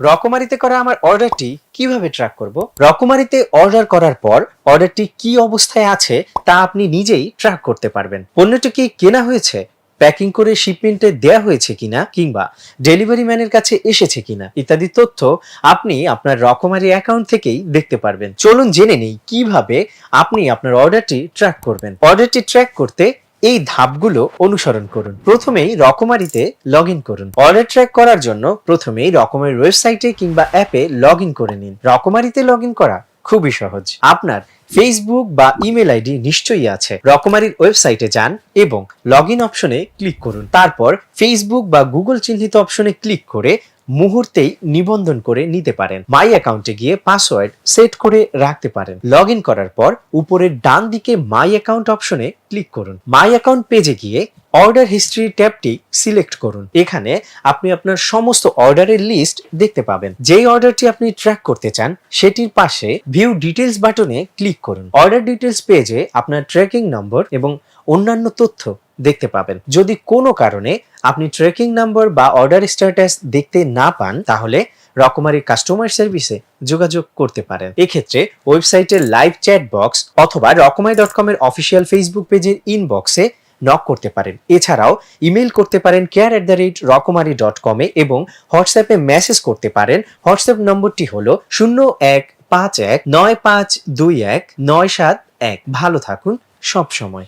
রকমারিতে করা আমার অর্ডারটি কীভাবে ট্র্যাক করব? রকমারিতে অর্ডার করার পর অর্ডারটি কি অবস্থায় আছে তা আপনি নিজেই ট্র্যাক করতে পারবেন। পণ্যটি কি কেনা হয়েছে, প্যাকিং করে শিপমেন্টে দেয়া হয়েছে কিনা, কিংবা ডেলিভারি ম্যানের কাছে এসেছে কিনা, ইত্যাদি তথ্য আপনি আপনার রকমারি অ্যাকাউন্ট থেকেই দেখতে পারবেন। চলুন জেনে নেই কীভাবে আপনি আপনার অর্ডারটি ট্র্যাক করবেন। অর্ডারটি ট্র্যাক করতে এই ধাপগুলো অনুসরণ করুন। প্রথমেই রকমারিতে লগ ইন করুন। অর্ডার ট্র্যাক করার জন্য প্রথমেই রকমের ওয়েবসাইটে কিংবা অ্যাপে লগ করে নিন। রকমারিতে লগ করা খুবই সহজ। আপনার ফেসবুক বা ইমেল আইডি নিশ্চয়ই আছে। রকমারির ওয়েবসাইটে যান এবং লগ অপশনে ক্লিক করুন। তারপর ফেসবুক বা গুগল চিহ্নিত অপশনে ক্লিক করে মুহূর্তেই নিবন্ধন করে নিতে পারেন। মাই অ্যাকাউন্টে গিয়ে পাসওয়ার্ড সেট করে রাখতে পারেন। লগ করার পর উপরের ডান দিকে মাই অ্যাকাউন্ট অপশনে ক্লিক করুন। মাই অ্যাকাউন্ট পেজে গিয়ে অর্ডার হিস্ট্রি ট্যাবটি সিলেক্ট করুন। এখানে আপনি আপনার সমস্ত অর্ডারের লিস্ট দেখতে পাবেন। যেই অর্ডারটি আপনি ট্র্যাক করতে চান, সেটির পাশে ভিউ ডিটেলস বাটনে ক্লিক করুন। অর্ডার ডিটেলস পেজে আপনার ট্র্যাকিং নম্বর এবং অন্যান্য তথ্য দেখতে পাবেন। যদি কোনো কারণে আপনি ট্রেকিং নাম্বার বা অর্ডার স্ট্যাটাস দেখতে না পান, তাহলে রকমারি কাস্টমার সার্ভিসে যোগাযোগ করতে পারেন। এক্ষেত্রে ওয়েবসাইটের লাইভ চ্যাট বক্স অথবা রকমারি ডট কমের অফিসিয়াল ফেসবুক পেজের ইনবক্সে নক করতে পারেন। এছাড়াও ইমেল করতে পারেন care at the rate Rokomari dot কমে এবং হোয়াটসঅ্যাপে মেসেজ করতে পারেন। হোয়াটসঅ্যাপ নম্বরটি হলো শূন্য এক পাঁচ এক নয় পাঁচ দুই এক নয় সাত এক। ভালো থাকুন সব সময়।